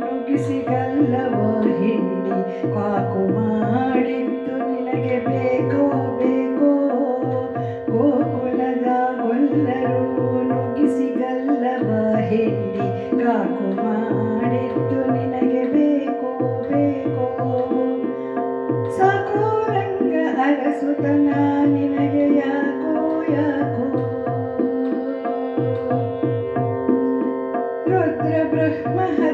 ನುಗ್ಗಿಸಿಗ Rodra Brahma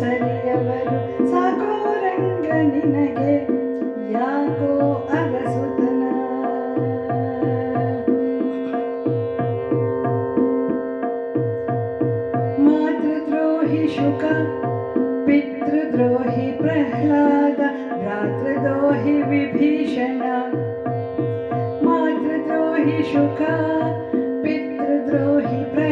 ಸರಿಯವರು ಸಾಕೋ ರಂಗ ನಿನಗೆ ಯಾಕೋ ಅರಸುತನ ಮಾತೃದ್ರೋಹಿ ಶುಕ ಪಿತೃದ್ರೋಹಿ ಪ್ರಹ್ಲಾದ ಭ್ರಾತೃದ್ರೋಹಿ ವಿಭೀಷಣ ಮಾತೃದ್ರೋಹಿ ಶುಕ ಪಿತೃದ್ರೋಹಿ ಪ್ರಹ್ಲಾದ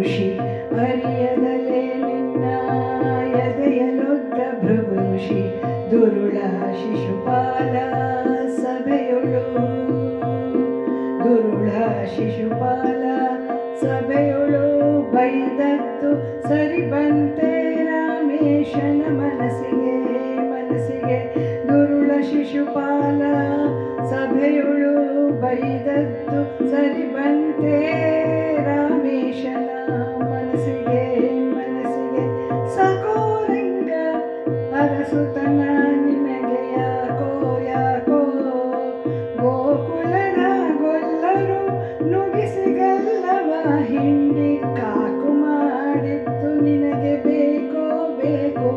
ಋಷಿ ಅರಿಯದಲೆ ನಿನ್ನ ಎದೆಯಲೊದ್ದ ಭೃಗು ಋಷಿ ದುರುಳ ಶಿಶುಪಾಲ ಸಭೆಯೊಳು ದುರುಳ ಶಿಶುಪಾಲ ಸಭೆಯೊಳು ಬೈದತ್ತು ಸರಿ ಬಂತೆ ರಾಮೇಶನ ಮನಸ್ಸಿಗೆ ಮನಸ್ಸಿಗೆ ದುರುಳ ಶಿಶುಪಾಲ ಸಭೆಯೊಳು ಬೈದತ್ತು ಸರಿ ಬಂತೆ ರಾಮೇಶನ